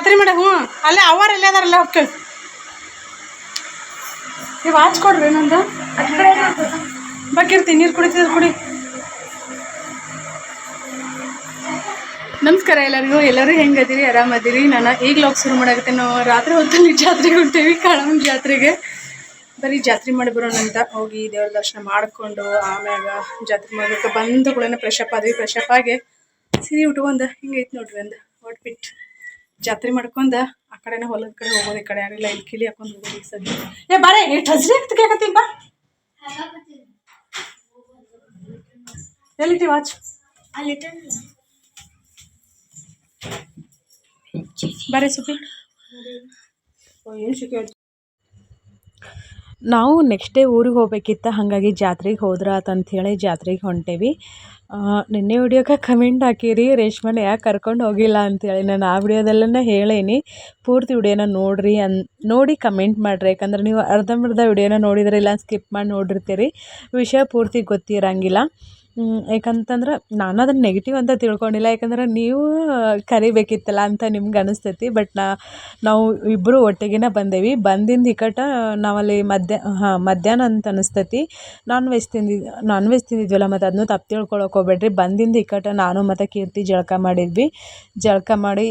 ಜಾತ್ರೆ ಮಾಡ, ಹ್ಞೂ. ಅಲ್ಲೇ ಅವರ್ ಅಲ್ಲೇ ಅದಾರಲ್ಲ ಹೊಕ್ಕ ನೀವು ವಾಚ್ ಕೊಡ್ರಿ ನಂದು ಬಕ್ಕಿರ್ತೀನಿ ನೀರು ಕುಡಿತಿದ್ರು ಕುಡಿ. ನಮಸ್ಕಾರ ಎಲ್ಲರಿಗೂ. ಎಲ್ಲರೂ ಹೆಂಗದಿರಿ? ಆರಾಮದಿರಿ? ನಾನು ಈಗ ಲಾಗ್ ಶುರು ಮಾಡಾಗುತ್ತೆ ನಾವು ರಾತ್ರಿ ಹೊತ್ತಲ್ಲಿ ಜಾತ್ರೆಗೆ ಹೊಂಟೇವಿ ಕಾಳಮ್ಮ ಜಾತ್ರೆಗೆ. ಬರೀ ಜಾತ್ರೆ ಮಾಡಿ ಬರೋಣ ಅಂತ ಹೋಗಿ ದೇವ್ರ ದರ್ಶನ ಮಾಡಿಕೊಂಡು ಆಮ್ಯಾಗ ಜಾತ್ರೆ ಮಾಡಬೇಕು. ಬಂದ ಕೂಡ ಫ್ರೆಶ್ ಅಪ್ ಆದ್ವಿ. ಫ್ರೆಶ್ ಆಗಿ ಸೀರೆ ಉಟ್ಕೊಂಡ ಹಿಂಗೈತೆ ನೋಡ್ರಿ ಒಂದು ಔಟ್ಫಿಟ್ ಜಾತ್ರೆ ಮಾಡ್ಕೊಂಡ ಆ ಕಡೆನೇ ಹೊಲದ ಕಡೆ ಹೋಗೋದು, ಈ ಕಡೆ ಯಾರಿಲ್ಲ ಇಲ್ಲಿ ಕಿಲಿ ಹಾಕೊಂಡು ಹೋಗೋದು ಈಗ ಸದ್ಯ. ಏ, ಬಾರೇ ಎಷ್ಟು ಅಂತ ಆಗ್ತಕ್ಕಿ ಬಾ. ಎಲ್ಲಿಟ್ಟಿ ವಾಚ್ ಬಾರೆ ಸುಪಿ ಏನು ಶಿಕೆ ನಾವು ನೆಕ್ಸ್ಟ್ ಡೇ ಊರಿಗೆ ಹೋಗ್ಬೇಕಿತ್ತು, ಹಾಗಾಗಿ ಜಾತ್ರೆಗೆ ಹೋದ್ರ ಹೇಳಿ ಜಾತ್ರೆಗೆ ಹೊಂಟೇವಿ. ನಿನ್ನೆ ವಿಡಿಯೋಕ್ಕೆ ಕಮೆಂಟ್ ಹಾಕಿರಿ, ರೇಷ್ಮನ ಯಾಕೆ ಕರ್ಕೊಂಡು ಹೋಗಿಲ್ಲ ಅಂತೇಳಿ ನಾನು ಆ ವಿಡಿಯೋದಲ್ಲೇ ಹೇಳೇನಿ. ಪೂರ್ತಿ ವಿಡಿಯೋನ ನೋಡಿರಿ ಅನ್, ನೋಡಿ ಕಮೆಂಟ್ ಮಾಡಿರಿ, ಯಾಕಂದ್ರೆ ನೀವು ಅರ್ಧಂಬರ್ಧ ವಿಡಿಯೋನ ನೋಡಿದ್ರೆ ಇಲ್ಲ ಸ್ಕಿಪ್ ಮಾಡಿ ನೋಡಿರ್ತೀರಿ. ವಿಷಯ ಪೂರ್ತಿ ಗೊತ್ತಿರಂಗಿಲ್ಲ. ಹ್ಮ್, ಯಾಕಂತಂದ್ರೆ ನಾನು ಅದನ್ನು ನೆಗೆಟಿವ್ ಅಂತ ತಿಳ್ಕೊಂಡಿಲ್ಲ. ಯಾಕಂದ್ರೆ ನೀವು ಕರಿಬೇಕಿತ್ತಲ್ಲ ಅಂತ ನಿಮ್ಗೆ ಅನಿಸ್ತೈತಿ. ಬಟ್ ನಾ ನಾವು ಇಬ್ಬರು ಒಟ್ಟಿಗೆನೇ ಬಂದೇವಿ. ಬಂದಿಂದ ಇಕಟ ನಾವಲ್ಲಿ ಮಧ್ಯ ಹಾಂ ಮಧ್ಯಾಹ್ನ ಅಂತ ಅನಿಸ್ತೈತಿ. ನಾನ್ ವೆಜ್ ತಿಂದಿದ್ದು ನಾನ್ ವೆಜ್ ತಿಂದಿದ್ವಲ್ಲ ಮತ್ತು ಅದನ್ನು ತಪ್ಪು ತಿಳ್ಕೊಳಕ್ಕೆ ಹೋಗ್ಬೇಡ್ರಿ. ಬಂದಿಂದ ಇಕಟ ನಾನು ಮತ್ತು ಕೀರ್ತಿ ಜಳಕ ಮಾಡಿದ್ವಿ. ಜಳಕ ಮಾಡಿ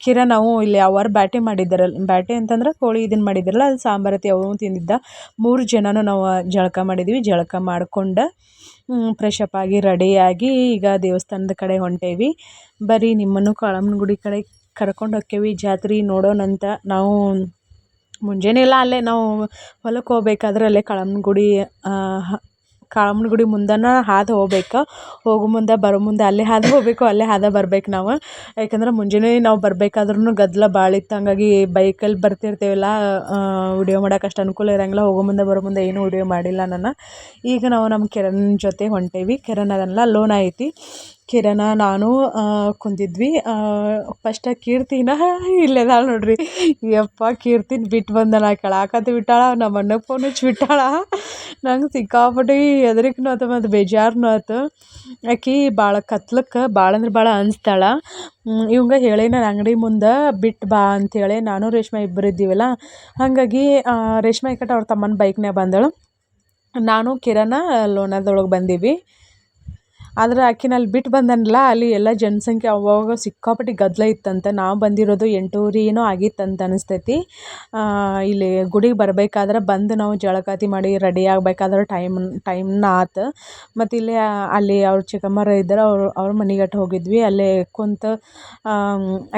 ಕಿರ ನಾವು ಇಲ್ಲಿ ಅವರ್ ಬ್ಯಾಟೆ ಮಾಡಿದ್ದಾರಲ್ಲ ಬ್ಯಾಟೆ ಅಂತಂದ್ರೆ ಕೋಳಿ ಇದನ್ನು ಮಾಡಿದ್ದಾರಲ್ಲ ಅದು ಸಾಂಬಾರತಿ ಅವನು ತಿಂದಿದ್ದ. ಮೂರು ಜನನೂ ನಾವು ಜಳಕ ಮಾಡಿದ್ವಿ. ಜಳಕ ಮಾಡ್ಕೊಂಡು ಫ್ರೆಶ್ ಅಪ್ ಆಗಿ ರೆಡಿಯಾಗಿ ಈಗ ದೇವಸ್ಥಾನದ ಕಡೆ ಹೊಂಟೇವಿ. ಬರೀ ನಿಮ್ಮನ್ನು ಕಾಳಮ್ಮನ ಗುಡಿ ಕಡೆ ಕರ್ಕೊಂಡು ಹೋಕ್ಕೇವಿ. ಜಾತ್ರೆ ನೋಡೋಣಂತ ನಾವು ಮುಂಜಾನೆ ಎಲ್ಲ ಅಲ್ಲೇ ನಾವು ಹೊಲಕ್ಕೆ ಹೋಗ್ಬೇಕಾದ್ರೆ ಅಲ್ಲೇ ಕಾಳಮ್ಮನ ಗುಡಿ ಕಾಳಮ್ಮನ ಗುಡಿ ಮುಂದೆನೇ ಹಾದು ಹೋಗ್ಬೇಕು. ಹೋಗೋ ಮುಂದೆ ಬರೋ ಮುಂದೆ ಅಲ್ಲೇ ಹಾದು ಹೋಗಬೇಕು, ಅಲ್ಲೇ ಹಾದು ಬರ್ಬೇಕು ನಾವು. ಯಾಕಂದ್ರೆ ಮುಂಜಾನೆ ನಾವು ಬರ್ಬೇಕಾದ್ರೂ ಗದ್ದಲ ಭಾಳ ಇತ್ತು. ಹಂಗಾಗಿ ಬೈಕಲ್ಲಿ ಬರ್ತಿರ್ತೀವಲ್ಲ ವಿಡಿಯೋ ಮಾಡೋಕೆ ಅಷ್ಟು ಅನುಕೂಲ ಇರೋಂಗಿಲ್ಲ. ಹೋಗೋ ಮುಂದೆ ಬರೋ ಮುಂದೆ ಏನೂ ವಿಡಿಯೋ ಮಾಡಿಲ್ಲ ನಾನು ಈಗ ನಾವು ನಮ್ಮ ಕಿರಣ್ ಜೊತೆ ಹೊಂಟೇವಿ. ಕಿರಣ್ ಅದನ್ನೆಲ್ಲ ಲೋನ್ ಐತಿ. ಕಿರಣ ನಾನು ಕುಂದಿದ್ವಿ. ಫಸ್ಟ್ ಕೀರ್ತಿನ ಇಲ್ಲದಾಳ ನೋಡ್ರಿ. ಯಪ್ಪ, ಕೀರ್ತಿನ ಬಿಟ್ಟು ಬಂದನ. ನಾ ಬಿಟ್ಟಾಳ, ನಮ್ಮ ಅಣ್ಣಗೆ ಫೋನ್ ಹಚ್ಚಿ ಬಿಟ್ಟಾಳ. ನಂಗೆ ಸಿಕ್ಕಾಪಟ್ಟಿ ಹೆದರಿಕೆನೂ ಆತು ಮತ್ತು ಬೇಜಾರನ್ನೂ ಆಯ್ತು ಆಕಿ ಭಾಳ ಕತ್ಲಕ್ಕೆ ಭಾಳ ಅಂದ್ರೆ ಭಾಳ ಅನ್ಸ್ತಾಳ. ಇವಂಗ ಹೇಳಿ ನಾನು ಅಂಗಡಿ ಮುಂದೆ ಬಿಟ್ಟು ಬಾ ಅಂಥೇಳಿ ನಾನು, ರೇಷ್ಮೆ ಇಬ್ಬರು ಇದ್ದೀವಲ್ಲ. ಹಾಗಾಗಿ ರೇಷ್ಮೆ ಕಟ್ಟ ಅವ್ರ ತಮ್ಮನ ಬೈಕ್ನ್ಯಾಗ ಬಂದಳು. ನಾನು, ಕಿರಣ, ಲೋನದೊಳಗೆ ಬಂದೀವಿ. ಆದ್ರೆ ಆಕಿನ ಅಲ್ಲಿ ಬಿಟ್ಟು ಬಂದನಲ್ಲ, ಅಲ್ಲಿ ಎಲ್ಲ ಜನಸಂಖ್ಯೆ ಅವಾಗ ಸಿಕ್ಕಾಪಟ್ಟೆ ಗದ್ದಲ ಇತ್ತಂತೆ. ನಾವು ಬಂದಿರೋದು ಎಂಟೂವರೆ ಏನೋ ಆಗಿತ್ತಂತ ಅನಿಸ್ತೈತಿ. ಇಲ್ಲಿ ಗುಡಿಗೆ ಬರಬೇಕಾದ್ರೆ ಬಂದು ನಾವು ಜಳಕಾತಿ ಮಾಡಿ ರೆಡಿ ಆಗಬೇಕಾದ್ರೆ ಟೈಮ್ ಟೈಮ್ನ ಆತು. ಮತ್ತು ಇಲ್ಲಿ, ಅಲ್ಲಿ ಅವ್ರ ಚಿಕ್ಕಮ್ಮರ ಇದ್ದಾರೆ ಅವ್ರು, ಅವ್ರ ಮನೆಗಟ್ ಹೋಗಿದ್ವಿ. ಅಲ್ಲೇ ಕುಂತು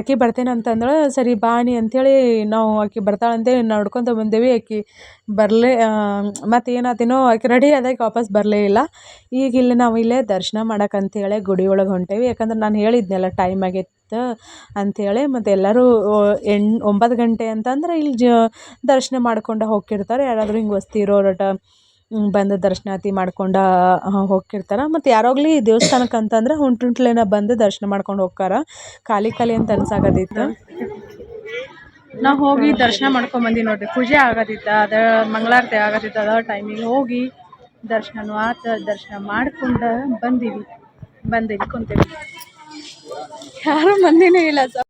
ಆಕೆ ಬರ್ತೇನೆ ಅಂತಂದ್ರೆ ಸರಿ ಬಾ ನೀ ಅಂಥೇಳಿ ನಾವು ಆಕೆ ಬರ್ತಾಳಂತೇಳಿ ನಡ್ಕೊತ ಬಂದೇವಿ. ಆಕೆ ಬರಲೇ ಮತ್ತು ಏನಾತೇನೋ ಆಕೆ ರೆಡಿ ಆದಾಗ ವಾಪಸ್ ಬರಲೇ ಇಲ್ಲ. ಈಗ ಇಲ್ಲಿ ನಾವು ಇಲ್ಲೇ ದರ್ಶನ ಮಾಡಕ್ಕಂತೇಳಿ ಗುಡಿ ಒಳಗೆ ಹೊಂಟೇವಿ. ಯಾಕಂದ್ರೆ ನಾನು ಹೇಳಿದ್ನಲ್ಲ ಟೈಮ್ ಆಗಿತ್ತು ಅಂಥೇಳಿ ಮತ್ತು ಎಲ್ಲರೂ ಎಂಟು, ಒಂಬತ್ತು ಗಂಟೆ ಅಂತಂದ್ರೆ ಇಲ್ಲಿ ಜ ದರ್ಶನ ಮಾಡ್ಕೊಂಡು ಹೋಗಿರ್ತಾರೆ ಯಾರಾದರೂ ಹಿಂಗೆ ವಸ್ತಿ ಇರೋರಟ ಬಂದು ದರ್ಶನಾತಿ ಮಾಡ್ಕೊಂಡು ಹೋಗಿರ್ತಾರೆ ಮತ್ತು ಯಾರೋಗ್ಲಿ ದೇವಸ್ಥಾನಕ್ಕೆ ಅಂತಂದ್ರೆ ಹುಂಟುಂಟ್ಲೇನ ಬಂದು ದರ್ಶನ ಮಾಡ್ಕೊಂಡು ಹೋಗ್ತಾರ. ಖಾಲಿ ಖಾಲಿ ಅಂತ ಅನ್ಸಾಗದಿತ್ತು. ನಾ ಹೋಗಿ ದರ್ಶನ ಮಾಡ್ಕೊಂಡ್ ಬಂದೀವಿ ನೋಡ್ರಿ. ಪೂಜೆ ಆಗೋದಿತ್ತು, ಅದ ಮಂಗಳಾರತಿ ಆಗೋದಿತ್ತು, ಅದ ಟೈಮಿಗೆ ಹೋಗಿ ದರ್ಶನನೂ ಆತ, ದರ್ಶನ ಮಾಡ್ಕೊಂಡು ಬಂದೀವಿ. ಬಂದು ಇಲ್ಲಿ ಯಾರು ಮಂದಿನೇ ಇಲ್ಲ ಸ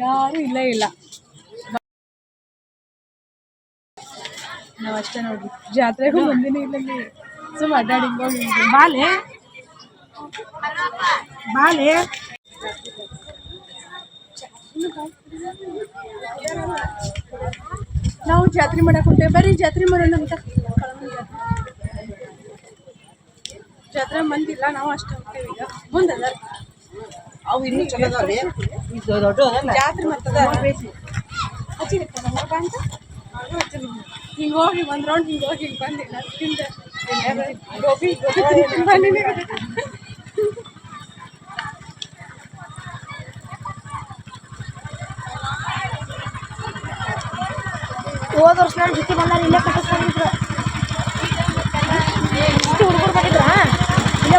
ಯಾರು ಇಲ್ಲ ಇಲ್ಲ. ನಾವು ಅಷ್ಟೇ ನೋಡಿ ಜಾತ್ರೆಗೂ ಬಂದಿನೇ ಇಲ್ಲ ಸುಮ್ಮ ಅಡ್ಡಾಡಿ ಹೋಗಿ ಬಾಲೆ. ಬಾಲೆ. ನಾವು ಜಾತ್ರೆ ಮಾಡಕ್ಕೆ ಹೊಂಟೇವೆ ಬರ್ರಿ ಜಾತ್ರೆ ಮಾಡೋಣ ಅಂತ ಜಾತ್ರೆ. ಮಂದಿಲ್ಲ ನಾವು ಅಷ್ಟು ಹೋಗ್ತೇವೆ ಈಗ. ಮುಂದೆ ಅದಾರ. ಅವು ಇನ್ನೂ ಚಲೋ ಅದಾವೆ ಜಾತ್ರೆ ಮಾಡ್ತದ ಹಚ್ಚಿರ್ತಾರ ಅಂತ. ಹಿಂಗೆ ಹೋಗಿ ಒಂದು ರೌಂಡ್ ಹಿಂಗೆ ಹೋಗಿ ಹಿಂಗೆ ಬಂದಿಲ್ಲ. ತಿಂದ. ಗೋಬಿ ಗೋಬಿ ಹೋದ ವರ್ಷ ನಾನು ಜೊತೆ ಬಂದಾಗ ಇಲ್ಲೇ ಕಟ್ಟಿಸ್ಕೊಂಡಿದ್ರು ಹುಡುಗರು ಬಂದಿದ್ರ? ಇಲ್ಲೇ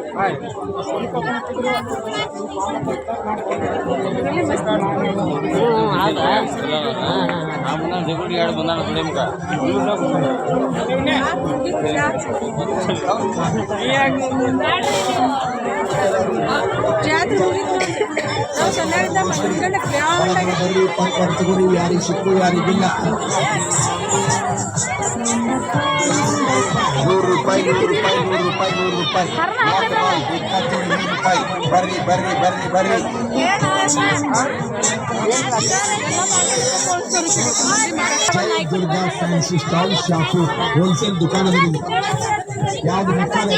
ಪಡಿಸ್ಕೊಂಡು ಬರ್ರಿ ಪಕ್ಕ ತಗೊಳ್ಳಿ ಯಾರಿಗೆ ಸಿಕ್ಕು ಯಾರಿಗಿಲ್ಲ ನೂರು ರೂಪಾಯಿ ನೂರು ರೂಪಾಯಿ ನೂರು ರೂಪಾಯಿ ನೂರು ರೂಪಾಯಿ ಇಪ್ಪತ್ತೇಳು ನೂರು ರೂಪಾಯಿ ಬರ್ರಿ ಬರ್ರಿ ಬರ್ರಿ ಬರ್ರಿ ಜೈ Durga fancy stall shop wholesale ದುಕಾನದಲ್ಲಿ ಯಾವ್ದು ಮಸಾಲೆ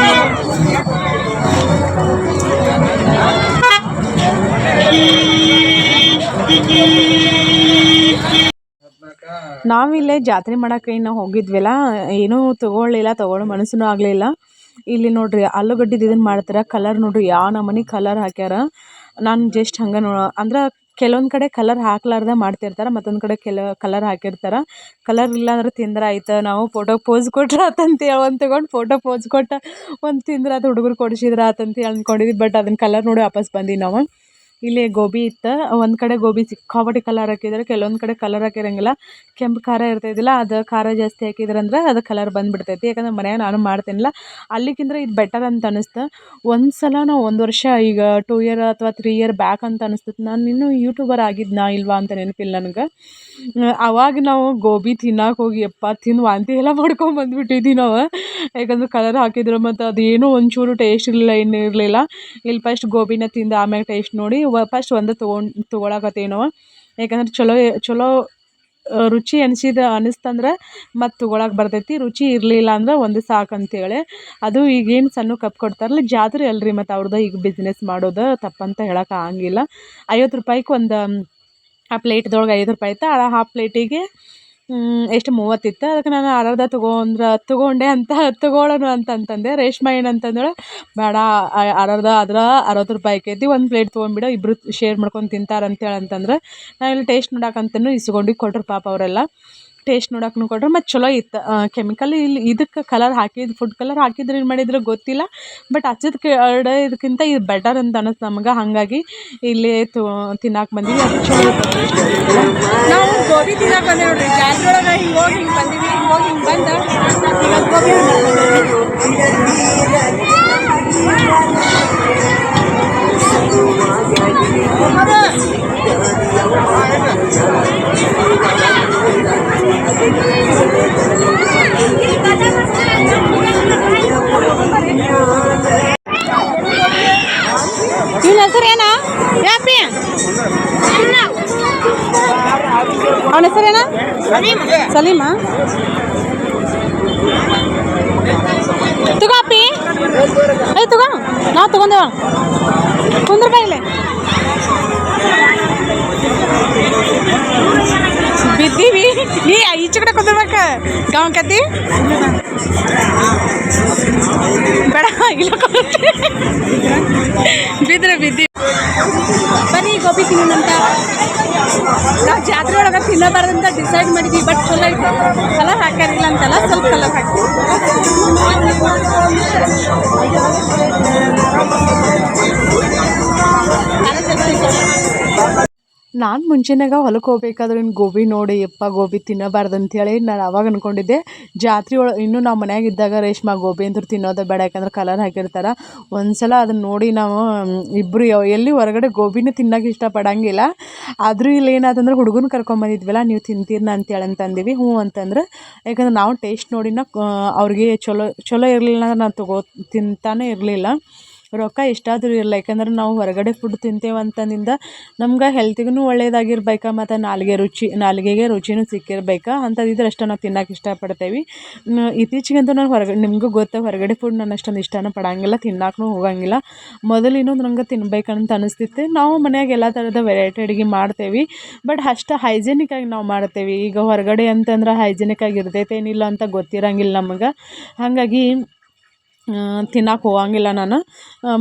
I'm ನಾವಿಲ್ಲೇ ಜಾತ್ರೆ ಮಾಡಕ್ಕೆ ಇನ್ನು ಹೋಗಿದ್ವಲ್ಲ. ಏನೂ ತೊಗೊಳ್ಳಿಲ್ಲ ತೊಗೊಳ್ಳೋ ಮನಸ್ಸೂ ಆಗಲಿಲ್ಲ. ಇಲ್ಲಿ ನೋಡ್ರಿ, ಆಲೂಗಡ್ಡಿದು ಇದನ್ನು ಮಾಡ್ತಾರೆ ಕಲರ್ ನೋಡ್ರಿ ಯಾವ ನಮೂನಿ ಕಲರ್ ಹಾಕ್ಯಾರ. ನಾನು ಜಸ್ಟ್ ಹಂಗೆ ನೋ, ಅಂದ್ರೆ ಕೆಲವೊಂದು ಕಡೆ ಕಲರ್ ಹಾಕ್ಲಾರ್ದೆ ಮಾಡ್ತಿರ್ತಾರೆ, ಮತ್ತೊಂದು ಕಡೆ ಕೆಲ ಕಲರ್ ಹಾಕಿರ್ತಾರೆ. ಕಲರ್ ಇಲ್ಲ ಅಂದ್ರೆ ತಿಂದ್ರೆ ಆಯ್ತು, ನಾವು ಫೋಟೋ ಪೋಸ್ ಕೊಟ್ರೆ ಆತಂತ ಒಂದು ತೊಗೊಂಡು ಫೋಟೋ ಪೋಸ್ ಕೊಟ್ಟ, ಒಂದು ತಿಂದ್ರೆ ಅದು ಹುಡುಗರು ಕೊಡಿಸಿದ್ರೆ ಆತಂತೇಳಿ ಅಂದ್ಕೊಂಡಿದ್ವಿ ಬಟ್ ಅದನ್ನ ಕಲರ್ ನೋಡಿ ವಾಪಸ್ ಬಂದಿ ನಾವು. ಇಲ್ಲಿ ಗೋಬಿ ಇತ್ತು. ಒಂದು ಕಡೆ ಗೋಬಿ ಸಿಕ್ಕಾಪಟ್ಟೆ ಕಲರ್ ಹಾಕಿದ್ರೆ, ಕೆಲವೊಂದು ಕಡೆ ಕಲರ್ ಹಾಕಿರಂಗಿಲ್ಲ. ಕೆಂಪು ಖಾರ ಇರ್ತೈತಿಲ್ಲ, ಅದು ಖಾರ ಜಾಸ್ತಿ ಹಾಕಿದ್ರಂದ್ರೆ ಅದು ಕಲರ್ ಬಂದುಬಿಡ್ತೈತಿ. ಯಾಕಂದ್ರೆ ಮನ್ಯಾಗ ನಾನು ಮಾಡ್ತೀನಿಲ್ಲ. ಅಲ್ಲಿಗಿಂತ ಇದು ಬೆಟರ್ ಅಂತ ಅನಿಸ್ತು. ಒಂದು ಸಲ ನಾವು ಒಂದು ವರ್ಷ ಈಗ ಟೂ ಇಯರ್ ಅಥವಾ ತ್ರೀ ಇಯರ್ ಬ್ಯಾಕ್ ಅಂತ ಅನಿಸ್ತೈತಿ. ನಾನು ಇನ್ನೂ ಯೂಟ್ಯೂಬರ್ ಆಗಿದ್ನಾ ಇಲ್ವಾ ಅಂತ ನೆನಪಿಲ್ಲ ನನಗೆ. ಅವಾಗ ನಾವು ಗೋಬಿ ತಿನ್ನಕ್ಕೆ ಹೋಗಿ, ಯಪ್ಪ, ತಿಂದು ವಾಂತಿ ಎಲ್ಲ ಮಾಡ್ಕೊಂಡು ಬಂದ್ಬಿಟ್ಟಿದ್ವಿ ನಾವು. ಯಾಕಂದ್ರೆ ಕಲರ್ ಹಾಕಿದ್ರು ಮತ್ತು ಅದೇನೂ ಒಂಚೂರು ಟೇಸ್ಟ್ ಇರಲಿಲ್ಲ, ಏನು ಇರಲಿಲ್ಲ. ಇಲ್ಲಿ ಫಸ್ಟ್ ಗೋಬಿನ ತಿಂದು ಆಮೇಲೆ ಟೇಸ್ಟ್ ನೋಡಿ, ವ ಫಸ್ಟ್ ಒಂದು ತೊಗೊಂಡು, ತೊಗೊಳಕತ್ತೇನೋ. ಯಾಕಂದ್ರೆ ಚಲೋ ಚಲೋ ರುಚಿ ಅನಿಸಿದ, ಅನಿಸ್ತಂದ್ರೆ ಮತ್ತು ತೊಗೊಳಕ್ಕೆ ಬರ್ತೈತಿ. ರುಚಿ ಇರಲಿಲ್ಲ ಅಂದ್ರೆ ಒಂದು ಸಾಕು ಅಂತೇಳಿ. ಅದು ಈಗೇನು ಸಣ್ಣ ಕಪ್ ಕೊಡ್ತಾರಲ್ಲ, ಜಾತ್ರೆ ಅಲ್ರಿ ಮತ್ತು ಅವ್ರದ್ದು ಈಗ ಬಿಸ್ನೆಸ್ ಮಾಡೋದು, ತಪ್ಪಂತ ಹೇಳಕ್ಕೆ ಆಗಂಗಿಲ್ಲ. ಐವತ್ತು ರೂಪಾಯಿಗೆ ಒಂದು, ಆ ಪ್ಲೇಟ್ದೊಳಗೆ ಐದು ರೂಪಾಯಿ ಆಯ್ತು ಆ ಹಾಫ್ ಪ್ಲೇಟಿಗೆ ಎಷ್ಟು ಮೂವತ್ತಿತ್ತು? ಅದಕ್ಕೆ ನಾನು ಅರ್ಧ ತೊಗೊಂಡ್ರೆ ತೊಗೊಂಡೆ ಅಂತ ತೊಗೊಳ್ಳೋಣ ಅಂತ ಅಂತಂದೆ. ಏನು ಏನಂತಂದಳು ಬೇಡ ಅರ್ಧ ಅದ್ರ ಅರವತ್ತು ರೂಪಾಯಿ ಆಕೈತಿ. ಒಂದು ಪ್ಲೇಟ್ ತೊಗೊಂಡ್ಬಿಡು ಇಬ್ಬರು ಶೇರ್ ಮಾಡ್ಕೊಂಡು ತಿಂತಾರೆ ಅಂತೇಳಿ ಅಂತಂದ್ರೆ ನಾನು ಇಲ್ಲಿ ಟೇಸ್ಟ್ ನೋಡಕ್ಕಂತನೂ ಇಸ್ಕೊಂಡು ಕೊಟ್ರು ಪಾಪ ಅವರೆಲ್ಲ. ಟೇಸ್ಟ್ ನೋಡಕ್ಕೂ ಕೊಟ್ರು. ಮತ್ತು ಚಲೋ ಇತ್ತು ಕೆಮಿಕಲ್ ಇಲ್ಲಿ ಇದಕ್ಕೆ ಕಲರ್ ಹಾಕಿದ್ದು ಫುಡ್ ಕಲರ್ ಹಾಕಿದ್ರೆ ಏನು ಮಾಡಿದ್ರು ಗೊತ್ತಿಲ್ಲ. ಬಟ್ ಹಚ್ಚಿದ ಕಡೆ ಇದಕ್ಕಿಂತ ಇದು ಬೆಟರ್ ಅಂತ ಅನ್ನಿಸ್ತು ನಮಗೆ. ಹಾಗಾಗಿ ಇಲ್ಲಿ ತೋ ತಿನ್ನಕ್ಕೆ ಬಂದೀವಿ. ಅದು ಚಲೋ ಇತ್ತು. ನಾವು ಗೋಬಿ ತಿನ್ನಕ್ಕೆ ಬಂದೆ ನೋಡ್ರಿ. ಜಾಸ್ತಿ ಒಳಗೆ ಹಿಂಗೆ ಹೋಗಿ ಹಿಂಗೆ ಬಂದೀವಿ, ಹಿಂಗೆ ಹೋಗಿ ಹಿಂಗೆ ಬಂದು ಗೋಬಿ ಇವನ ಹೆಸರು ಏನ? ಯಾಪಿ ಅವನ ಹೆಸರೇನ ಸಲೀಮಾ ತಗೋಪಿ ಏ ತಗೋ ನಾವು ತಗೊಂದೇವ ಕುಂದ್ರ ಬಾಯಿಲೆ ಬಿದ್ದೀವಿ ನೀ ಈಚೆ ಕಡೆ ಕುಂದಿರ್ಬೇಕ ಗಾಂಕತ್ತಿ ಬೇಡ, ಇಲ್ಲ ಬಿದ್ರೆ ಬಿದ್ದಿ. ಬನ್ನಿ ಗೋಬಿ ತಿನ್ನೋಣಂತ ನಾವು ಜಾತ್ರೆ ಒಳಗೆ ತಿನ್ನಬಾರ್ದಂತ ಡಿಸೈಡ್ ಮಾಡಿದ್ವಿ ಬಟ್ ಚಲೋ ಐತೆ. ಕಲರ್ ಹಾಕಿರಲಿಲ್ಲ ಅಂತಲ್ಲ, ಸ್ವಲ್ಪ ಕಲರ್ ಹಾಕಿ. ನಾನು ಮುಂಚೆನಾಗ ಹೊಲಕ್ಕೆ ಹೋಗ್ಬೇಕಾದ್ರೆ ಗೋಬಿ ನೋಡಿ, ಯಪ್ಪ ಗೋಬಿ ತಿನ್ನಬಾರ್ದು ಅಂತೇಳಿ ನಾನು ಅವಾಗ ಅಂದ್ಕೊಂಡಿದ್ದೆ ಜಾತ್ರೆ ಒಳಗೆ ಇನ್ನೂ ನಾವು ಮನ್ಯಾಗ ಇದ್ದಾಗ ರೇಷ್ಮೆ ಗೋಬಿ ಅಂತೂ ತಿನ್ನೋದೇ ಬೇಡ, ಯಾಕಂದ್ರೆ ಕಲರ್ ಹಾಕಿರ್ತಾರೆ. ಒಂದು ಸಲ ಅದನ್ನ ನೋಡಿ ನಾವು ಇಬ್ಬರು ಎಲ್ಲಿ ಹೊರಗಡೆ ಗೋಬಿನೇ ತಿನ್ನೋಕೆ ಇಷ್ಟಪಡಂಗಿಲ್ಲ. ಆದರೂ ಇಲ್ಲಿ ಏನಾದಂದ್ರೆ ಹುಡುಗನ ಕರ್ಕೊಂಬಂದಿದ್ವಲ್ಲ ನೀವು ತಿಂತೀರ್ನ ಅಂತೇಳಿ ಅಂತಂದೀವಿ. ಹ್ಞೂ ಅಂತಂದ್ರೆ, ಯಾಕಂದ್ರೆ ನಾವು ಟೇಸ್ಟ್ ನೋಡಿನ ಅವ್ರಿಗೆ ಚಲೋ ಚಲೋ ಇರಲಿಲ್ಲ ನಾನು ತಗೋ, ತಿಂತಾನೆ ಇರಲಿಲ್ಲ. ರೊಕ್ಕ ಎಷ್ಟಾದರೂ ಇರಲ್ಲ ಯಾಕಂದ್ರೆ ನಾವು ಹೊರಗಡೆ ಫುಡ್ ತಿಂತೇವೆ ಅಂತಂದಿಂದ ನಮ್ಗೆ ಹೆಲ್ತಿಗೂ ಒಳ್ಳೆಯದಾಗಿರ್ಬೇಕು ಮತ್ತು ನಾಲಿಗೆ ರುಚಿ, ನಾಲಿಗೆಗೆ ರುಚಿನೂ ಸಿಕ್ಕಿರ್ಬೇಕು. ಅಂಥದ್ದಿದ್ರೆ ಅಷ್ಟೇ ನಾವು ತಿನ್ನೋಕೆ ಇಷ್ಟಪಡ್ತೇವೆ. ಇತ್ತೀಚಿಗಂತೂ ನಾನು ಹೊರಗಡೆ ನಿಮಗೂ ಗೊತ್ತು ಹೊರಗಡೆ ಫುಡ್ ನಾನು ಅಷ್ಟೊಂದು ಇಷ್ಟನೂ ಪಡಂಗಿಲ್ಲ ತಿನ್ನಕ್ಕೂ ಹೋಗಂಗಿಲ್ಲ. ಮೊದಲು ಇನ್ನೊಂದು ನಂಗೆ ತಿನ್ಬೇಕಂತ ಅನಿಸ್ತಿತ್ತು. ನಾವು ಮನ್ಯಾಗ ಎಲ್ಲ ಥರದ ವೆರೈಟಿ ಅಡುಗೆ ಮಾಡ್ತೇವೆ. ಬಟ್ ಅಷ್ಟು ಹೈಜೆನಿಕ್ ಆಗಿ ನಾವು ಮಾಡ್ತೇವೆ. ಈಗ ಹೊರಗಡೆ ಅಂತಂದ್ರೆ ಹೈಜೆನಿಕ್ ಆಗಿ ಇರ್ತೈತೇನಿಲ್ಲ ಅಂತ ಗೊತ್ತಿರಂಗಿಲ್ಲ ನಮಗೆ. ಹಾಗಾಗಿ ತಿನ್ನಕ್ಕೆ ಹೋಗಂಗಿಲ್ಲ ನಾನು.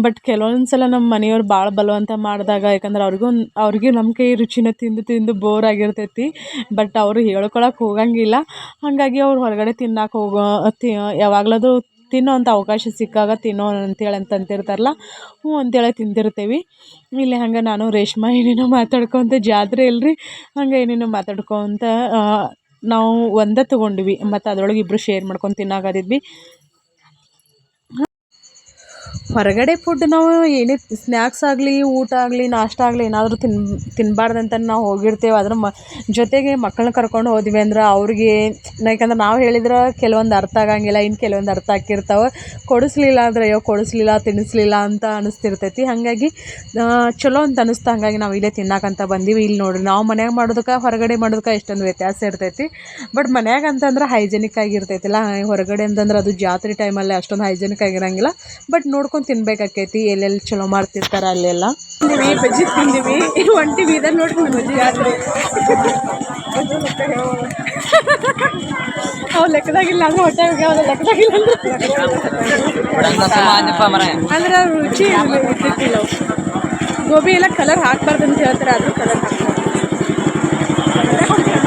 ಬಟ್ ಕೆಲವೊಂದು ಸಲ ನಮ್ಮ ಮನೆಯವ್ರು ಭಾಳ ಬಲವಂತ ಮಾಡಿದಾಗ ಯಾಕಂದ್ರೆ ಅವ್ರಿಗೂ ಅವ್ರಿಗೆ ನಮ್ಮ ಕೈ ರುಚಿನ ತಿಂದು ತಿಂದು ಬೋರ್ ಆಗಿರ್ತೈತಿ ಬಟ್ ಅವರು ಹೇಳ್ಕೊಳಕ್ಕೆ ಹೋಗಂಗಿಲ್ಲ. ಹಾಗಾಗಿ ಅವ್ರು ಹೊರಗಡೆ ತಿನ್ನಕ್ಕೆ ಹೋಗೋ, ತಿ, ಯಾವಾಗ್ಲಾದ್ರೂ ತಿನ್ನೋವಂಥ ಅವಕಾಶ ಸಿಕ್ಕಾಗ ತಿನ್ನೋ ಅಂತೇಳಿ ಅಂತ ಅಂತಿರ್ತಾರಲ್ಲ ಹ್ಞೂ ಅಂತೇಳಿ ತಿಂತಿರ್ತೀವಿ ಇಲ್ಲಿ ಹಂಗೆ ನಾನು ರೇಷ್ಮಾ ಏನೇನೋ ಮಾತಾಡ್ಕೊತ ಜಾತ್ರೆ ಇಲ್ರಿ ಹಂಗೆ ಏನೇನೋ ಮಾತಾಡ್ಕೊತ ನಾವು ಒಂದೇ ತೊಗೊಂಡ್ವಿ, ಮತ್ತು ಅದರೊಳಗೆ ಇಬ್ಬರು ಶೇರ್ ಮಾಡ್ಕೊಂಡು ತಿನ್ನಾಕತ್ತಿದ್ವಿ ಹೊರಗಡೆ ಫುಡ್ ನಾವು ಏನೇ ಸ್ನ್ಯಾಕ್ಸ್ ಆಗಲಿ, ಊಟ ಆಗಲಿ, ನಾಷ್ಟ ಆಗಲಿ ಏನಾದರೂ ತಿನ್ ತಿನ್ನಬಾರ್ದಂತ ನಾವು ಹೋಗಿರ್ತೇವೆ. ಅದ್ರ ಮ, ಜೊತೆಗೆ ಮಕ್ಕಳನ್ನ ಕರ್ಕೊಂಡು ಹೋದ್ವಿ ಅಂದ್ರೆ ಅವ್ರಿಗೆ, ಯಾಕಂದ್ರೆ ನಾವು ಹೇಳಿದ್ರೆ ಕೆಲವೊಂದು ಅರ್ಥ ಆಗಂಗಿಲ್ಲ ಇನ್ನು ಕೆಲವೊಂದು ಅರ್ಥ ಆಕ್ಕಿರ್ತಾವೆ ಕೊಡಿಸ್ಲಿಲ್ಲ ಅಂದ್ರೆ ಅಯ್ಯೋ ಕೊಡಿಸ್ಲಿಲ್ಲ ತಿನ್ನಿಸ್ಲಿಲ್ಲ ಅಂತ ಅನಿಸ್ತಿರ್ತೈತಿ. ಹಾಗಾಗಿ ಚಲೋ ಅಂತ ಅನಿಸ್ತು ಹಾಗಾಗಿ ನಾವು ಇಲ್ಲೇ ತಿನ್ನಕ್ಕಂತ ಬಂದೀವಿ. ಇಲ್ಲಿ ನೋಡ್ರಿ, ನಾವು ಮನ್ಯಾಗ ಮಾಡೋದಕ್ಕೆ ಹೊರಗಡೆ ಮಾಡೋದಕ್ಕೆ ಎಷ್ಟೊಂದು ವ್ಯತ್ಯಾಸ ಇರ್ತೈತಿ. ಬಟ್ ಮನ್ಯಾಗ ಅಂತಂದ್ರೆ ಹೈಜೆನಿಕ್ ಆಗಿರ್ತೈತಿಲ್ಲ. ಹೊರಗಡೆ ಅಂತಂದ್ರೆ ಅದು ಜಾತ್ರೆ ಟೈಮಲ್ಲಿ ಅಷ್ಟೊಂದು ಹೈಜೆನಿಕ್ ಆಗಿರಂಗಿಲ್ಲ. ಬಟ್ ನೋಡ್ಕೊಂಡು ತಿನ್ಬೇಕಾಕೈತಿ ಎಲ್ಲೆಲ್ಲಿ ಚಲೋ ಮಾಡ್ತಿರ್ತಾರ ಅಲ್ಲೆಲ್ಲ. ತಿಂದೀವಿ, ಬಜ್ಜಿ ತಿಂದಿವಿ. ಒಂಟಿವಿ ಇದನ್ನ ನೋಡ್ಕೊಂಡು ಬಜ್ಜಿ ಜಾತ್ರೆ ಅವು ಲೆಕ್ಕದಾಗಿಲ್ಲ ಅಂದ್ರೆ ಹೊಟ್ಟೆ ಅವ್ರ ಲೆಕ್ಕದಾಗಿಲ್ಲ ಅಂದ್ರೆ. ಅಂದ್ರೆ ರುಚಿ ಗೋಬಿ ಎಲ್ಲ ಕಲರ್ ಹಾಕ್ಬಾರ್ದು ಅಂತ ಹೇಳ್ತಾರೆ, ಆದ್ರೂ ಕಲರ್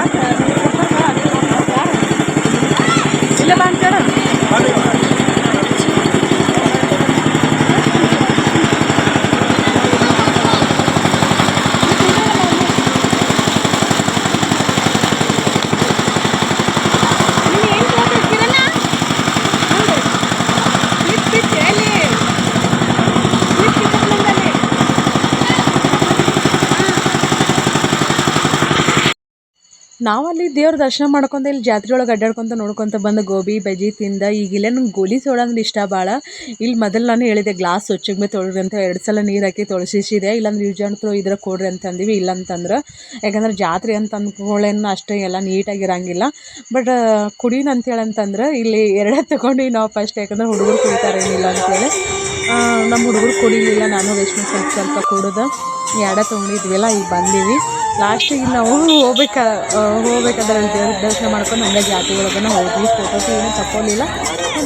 ಹಾಕ್ತಾರೆ ಇಲ್ಲ ಬಾ ಅಂತೇಳ ನಾವಲ್ಲಿ ದೇವ್ರ ದರ್ಶನ ಮಾಡ್ಕೊಂತ ಇಲ್ಲಿ ಜಾತ್ರೆ ಒಳಗೆ ಅಡ್ಡಾಡ್ಕೊಂತ ನೋಡ್ಕೊಂತ ಬಂದು ಗೋಬಿ, ಬಜ್ಜಿ ತಿಂದ, ಈಗ ಇಲ್ಲೇ ನಂಗೆ ಗೋಲಿ ಸೋಡಾ ಇಷ್ಟ ಭಾಳ ಇಲ್ಲಿ ಮೊದಲು ನಾನು ಹೇಳಿದೆ ಗ್ಲಾಸ್ ಸ್ವಚ್ಛಗೆ ತೊಳ್ರಿ ಅಂತ ಎರಡು ಸಲ ನೀರು ಹಾಕಿ ತೊಳಸಿಸಿದೆ. ಇಲ್ಲಾಂದ್ರೆ ಯೂಸ್ ತ್ರೋ ಥ್ರೋ ಇದ್ರೆ ಕೊಡ್ರಿ ಅಂತಂದೀವಿ, ಇಲ್ಲ ಅಂತಂದ್ರೆ. ಯಾಕಂದ್ರೆ ಜಾತ್ರೆ ಅಂತ ಅಂದ್ಕೊಳ್ಳೇನು ಅಷ್ಟೇ ಎಲ್ಲ ನೀಟಾಗಿ ಇರಂಗಿಲ್ಲ ಬಟ್ ಕುಡೀನ ಅಂತೇಳಿ ಅಂತಂದ್ರೆ ಇಲ್ಲಿ ಎರಡೇ ತಗೊಂಡು ನಾವು ಫಸ್ಟ್ ಯಾಕಂದ್ರೆ ಹುಡುಗರು ಕುಡಿತಾರೆ ಏನಿಲ್ಲ ಅಂತೇಳಿ. ನಮ್ಮ ಹುಡುಗರು ಕುಡಿಲಿಲ್ಲ, ನಾನು ರೇಷ್ಮೆ ಸ್ವಲ್ಪ ಸ್ವಲ್ಪ ಕುಡಿದು ಎರಡೇ ತೊಗೊಂಡಿದ್ವಿಲ್ಲ ಈಗ ಬಂದೀವಿ. ಲಾಸ್ಟಿಗೆ ನಾವು ಹೋಗ್ಬೇಕಾ ಹೋಗ್ಬೇಕಾದ್ರೆ ಅಲ್ಲಿ ದೇವ್ರ ದರ್ಶನ ಮಾಡ್ಕೊಂಡು ಹಂಗೆ ಜಾತ್ರೆ ಒಳಗನ ಹೋಗಿ ಫೋಟೋಸ್ ಏನೂ ತಗೊಳ್ಳಿಲ್ಲ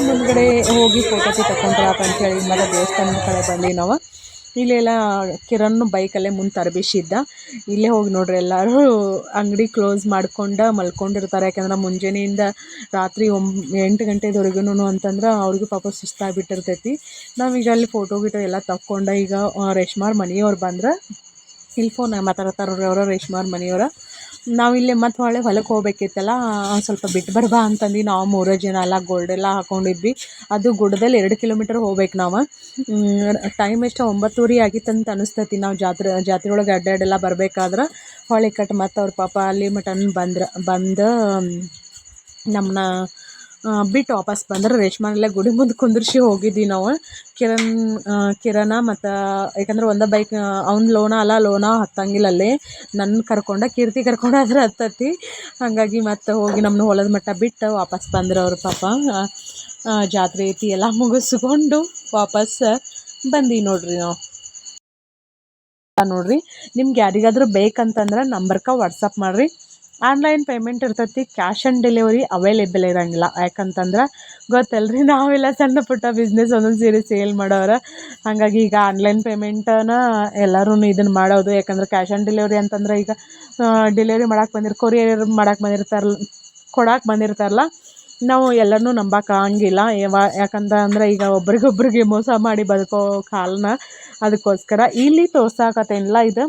ಮುಂದ್ಗಡೆ ಹೋಗಿ ಫೋಟೋಸ್ ತಕೊಂಡ್ರ ಅಂತೇಳಿ ಮತ್ತೆ ದೇವಸ್ಥಾನದ ಕಡೆ ಬಂದ್ವಿ ನಾವು. ಇಲ್ಲೆಲ್ಲ ಕಿರಣ್ ಬೈಕಲ್ಲೇ ಮುಂದೆ ತರಬೇಸಿದ್ದ. ಇಲ್ಲೇ ಹೋಗಿ ನೋಡ್ರಿ ಎಲ್ಲರೂ ಅಂಗಡಿ ಕ್ಲೋಸ್ ಮಾಡ್ಕೊಂಡು ಮಲ್ಕೊಂಡಿರ್ತಾರೆ. ಯಾಕಂದ್ರೆ ಮುಂಜಾನೆಯಿಂದ ರಾತ್ರಿ ಒಂ, ಎಂಟು ಗಂಟೆದವರೆಗೂ ಅಂತಂದ್ರೆ ಅವ್ರಿಗೂ ಪಾಪ ಸುಸ್ತಾಗಿಬಿಟ್ಟಿರ್ತೈತಿ. ನಾವೀಗ ಅಲ್ಲಿ ಫೋಟೋ ಗಿಟೋ ಎಲ್ಲ ತಕ್ಕೊಂಡು ಈಗ ರೇಷ್ಮಾರ್ ಮನೆಯವ್ರು ಬಂದ್ರೆ ಇಲ್ಲಿ ಫೋನ್ ಮಾತಾಡ್ತಾರ್ರಿ ಅವರು ರೇಷ್ಮಾರ್ ಮನೆಯವ್ರು. ನಾವು ಇಲ್ಲಿ ಮತ್ತೆ ಹೊಳೆ ಹೊಲಕ್ಕೆ ಹೋಗ್ಬೇಕಿತ್ತಲ್ಲ ಸ್ವಲ್ಪ ಬಿಟ್ಟು ಬರ್ಬಾ ಅಂತಂದು ನಾವು ಮೂರೇ ಜನ ಎಲ್ಲ ಗೋಲ್ಡೆಲ್ಲ ಹಾಕೊಂಡಿದ್ವಿ. ಅದು ಗುಡ್ಡದಲ್ಲಿ ಎರಡು ಕಿಲೋಮೀಟರ್ ಹೋಗ್ಬೇಕು ನಾವು. ಟೈಮ್ ಎಷ್ಟು ಒಂಬತ್ತುವರೆ ಆಗಿತ್ತಂತ ಅನಿಸ್ತೈತಿ. ನಾವು ಜಾತ್ರೆ ಜಾತ್ರೆ ಒಳಗೆ ಅಡ್ಡಾಡೆಲ್ಲ ಬರಬೇಕಾದ್ರೆ ಹೊಳೆ ಕಟ್ಟು ಮತ್ತು ಅವ್ರ ಪಾಪ ಅಲ್ಲಿ ಮಟನ್ ಬಂದ್ರೆ, ಬಂದು ನಮ್ಮನ್ನ ಬಿಟ್ಟು ವಾಪಸ್ ಬಂದ್ರೆ ರೇಷ್ಮನಲ್ಲೇ ಗುಡಿ ಮುಂದೆ ಕುಂದಿರ್ಸಿ ಹೋಗಿದ್ವಿ ನಾವು. ಕಿರಣ್ ಕಿರಣ ಮತ್ತು ಯಾಕಂದ್ರೆ ಒಂದೇ ಬೈಕ್ ಅವ್ನ ಲೋನ ಅಲ್ಲ, ಲೋನ ಹತ್ತಂಗಿಲ್ಲ ಅಲ್ಲಿ. ನನ್ನ ಕರ್ಕೊಂಡ, ಕೀರ್ತಿ ಕರ್ಕೊಂಡು ಆದ್ರೆ ಹತ್ತತಿ. ಹಾಗಾಗಿ ಮತ್ತೆ ಹೋಗಿ ನಮ್ಮನ್ನ ಹೊಲದ ಮಟ್ಟ ಬಿಟ್ಟು ವಾಪಸ್ ಬಂದ್ರೆ ಅವ್ರ ಪಾಪ. ಜಾತ್ರೆ ಐತಿ ಎಲ್ಲ ಮುಗಿಸ್ಕೊಂಡು ವಾಪಸ್ ಬಂದೀವಿ ನೋಡ್ರಿ ನಾವು. ನೋಡ್ರಿ, ನಿಮ್ಗೆ ಯಾರಿಗಾದ್ರೂ ಬೇಕಂತಂದ್ರೆ ನಂಬರ್ಕ ವಾಟ್ಸಪ್ ಮಾಡಿರಿ. ಆನ್ಲೈನ್ ಪೇಮೆಂಟ್ ಇರ್ತೈತಿ, ಕ್ಯಾಶ್ ಆನ್ ಡೆಲಿವರಿ ಅವೈಲೇಬಲ್ ಇರೋಂಗಿಲ್ಲ. ಯಾಕಂತಂದ್ರೆ ಗೊತ್ತಲ್ರಿ, ನಾವೆಲ್ಲ ಸಣ್ಣ ಪುಟ್ಟ ಬಿಸ್ನೆಸ್ ಒಂದೊಂದು ಸೀರೆ ಸೇಲ್ ಮಾಡೋರು. ಹಾಗಾಗಿ ಈಗ ಆನ್ಲೈನ್ ಪೇಮೆಂಟನ ಎಲ್ಲರೂ ಇದನ್ನು ಮಾಡೋದು, ಯಾಕಂದ್ರೆ ಕ್ಯಾಶ್ ಆನ್ ಡೆಲಿವರಿ ಅಂತಂದ್ರೆ ಈಗ ಡೆಲಿವರಿ ಮಾಡಕ್ಕೆ ಬಂದಿರ್ ಕೊರಿಯರ್ ಮಾಡಕ್ಕೆ ಬಂದಿರ್ತಾರಲ್ಲ ಕೊಡಕ್ಕೆ ಬಂದಿರ್ತಾರಲ್ಲ, ನಾವು ಎಲ್ಲರನ್ನೂ ನಂಬಕ್ಕಾಗಿಲ್ಲ ಯಾವ ಯಾಕಂತ ಅಂದ್ರೆ ಈಗ ಒಬ್ರಿಗೊಬ್ರಿಗೆ ಮೋಸ ಮಾಡಿ ಬದುಕೋ ಕಾಲನ. ಅದಕ್ಕೋಸ್ಕರ ಇಲ್ಲಿ ತೋರ್ಸಾಕತ್ತೇನಿಲ್ಲ ಇದು.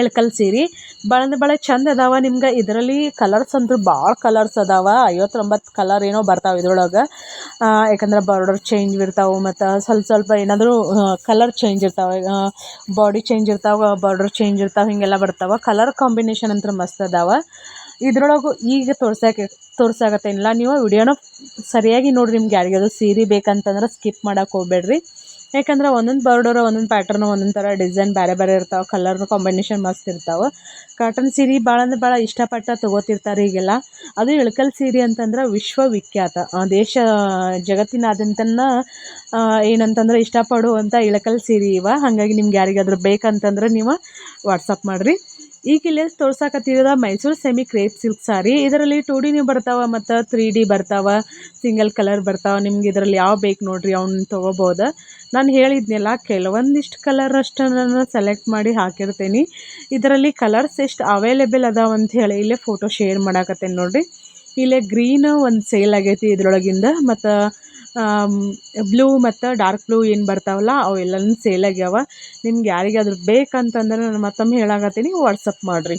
ಇಳ್ಕಲ್ ಸೀರೆ ಭಾಳ ಭಾಳ ಚಂದ ಅದಾವ ನಿಮ್ಗೆ. ಇದರಲ್ಲಿ ಕಲರ್ಸ್ ಅಂದ್ರೆ ಭಾಳ ಕಲರ್ಸ್ ಅದಾವ. ಐವತ್ತೊಂಬತ್ತು ಕಲರ್ ಏನೋ ಬರ್ತಾವೆ ಇದ್ರೊಳಗೆ. ಯಾಕಂದ್ರೆ ಬಾರ್ಡರ್ ಚೇಂಜ್ ಇರ್ತಾವೆ ಮತ್ತು ಸ್ವಲ್ಪ ಸ್ವಲ್ಪ ಏನಾದರೂ ಕಲರ್ ಚೇಂಜ್ ಇರ್ತಾವೆ. ಬಾಡಿ ಚೇಂಜ್ ಇರ್ತಾವೆ ಬಾರ್ಡರ್ ಚೇಂಜ್ ಇರ್ತಾವೆ, ಹೀಗೆಲ್ಲ ಬರ್ತಾವೆ. ಕಲರ್ ಕಾಂಬಿನೇಷನ್ ಅಂದ್ರೆ ಮಸ್ತ್ ಅದಾವ. ಇದ್ರೊಳಗು ಈಗ ತೋರ್ಸಕ್ಕೆ ತೋರ್ಸಾಕತ್ತೇನಿಲ್ಲ. ನೀವು ವಿಡಿಯೋನ ಸರಿಯಾಗಿ ನೋಡಿರಿ. ನಿಮ್ಗೆ ಯಾರಿಗಾದ್ರು ಸೀರೆ ಬೇಕಂತಂದ್ರೆ ಸ್ಕಿಪ್ ಮಾಡೋಕೆ ಹೋಗ್ಬೇಡ್ರಿ. ಯಾಕಂದ್ರೆ ಒಂದೊಂದು ಬಾರ್ಡರ್ ಒಂದೊಂದು ಪ್ಯಾಟರ್ನ್ ಒಂದೊಂದು ಥರ ಡಿಸೈನ್ ಬೇರೆ ಬೇರೆ ಇರ್ತಾವೆ ಕಲರ್ನು ಕಾಂಬಿನೇಷನ್ ಮಸ್ತ್ ಇರ್ತಾವೆ. ಕಾಟನ್ ಸೀರೆ ಭಾಳ ಅಂದ್ರೆ ಭಾಳ ಇಷ್ಟಪಟ್ಟು ತೊಗೋತಿರ್ತಾರೆ ಈಗೆಲ್ಲ. ಅದು ಇಳಕಲ್ ಸೀರೆ ಅಂತಂದ್ರೆ ವಿಶ್ವವಿಖ್ಯಾತ. ದೇಶ ಜಗತ್ತಿನಾದ್ಯಂತನ ಆ, ಏನಂತಂದ್ರೆ ಇಷ್ಟಪಡುವಂಥ ಇಳಕಲ್ ಸೀರೆ ಇವ. ಹಾಗಾಗಿ ನಿಮ್ಗೆ ಯಾರಿಗಾದ್ರೂ ಬೇಕಂತಂದ್ರೆ ನೀವು ವಾಟ್ಸಪ್ ಮಾಡಿರಿ. ಈ ಇಲ್ಲೇ ತೋರ್ಸಾಕತ್ತಿರೋದ Mysuru semi crepe silk sari ಇದರಲ್ಲಿ ಟೂ ಡಿನೂ ಬರ್ತಾವೆ ಮತ್ತು ತ್ರೀ ಡಿ ಬರ್ತಾವೆ. ಸಿಂಗಲ್ ಕಲರ್ ಬರ್ತಾವೆ. ನಿಮ್ಗೆ ಇದರಲ್ಲಿ ಯಾವ ಬೇಕು ನೋಡ್ರಿ ಅವ್ನ ತೊಗೋಬೋದು. ನಾನು ಹೇಳಿದ್ನಲ್ಲ, ಕೆಲವೊಂದಿಷ್ಟು ಕಲರ್ ಅಷ್ಟು ನಾನು ಸೆಲೆಕ್ಟ್ ಮಾಡಿ ಹಾಕಿರ್ತೀನಿ. ಇದರಲ್ಲಿ ಕಲರ್ಸ್ ಎಷ್ಟು ಅವೈಲೇಬಲ್ ಅದಾವ ಅಂತ ಹೇಳಿ ಇಲ್ಲೇ ಫೋಟೋ ಶೇರ್ ಮಾಡಾಕತ್ತೇನೆ ನೋಡಿರಿ. ಇಲ್ಲೇ ಗ್ರೀನ್ ಒಂದು ಸೇಲ್ ಆಗೈತಿ ಇದ್ರೊಳಗಿಂದ, ಮತ್ತು ಬ್ಲೂ ಮತ್ತು ಡಾರ್ಕ್ ಬ್ಲೂ ಏನು ಬರ್ತಾವಲ್ಲ, ಅವೆಲ್ಲನೂ ಸೇಲ್ ಆಗ್ಯಾವ. ನಿಮ್ಗೆ ಯಾರಿಗಾದ್ರೂ ಬೇಕಂತಂದ್ರೆ ನಾನು ಮತ್ತೊಮ್ಮೆ ಹೇಳಾಕತ್ತೀನಿ ವಾಟ್ಸಪ್ ಮಾಡಿರಿ.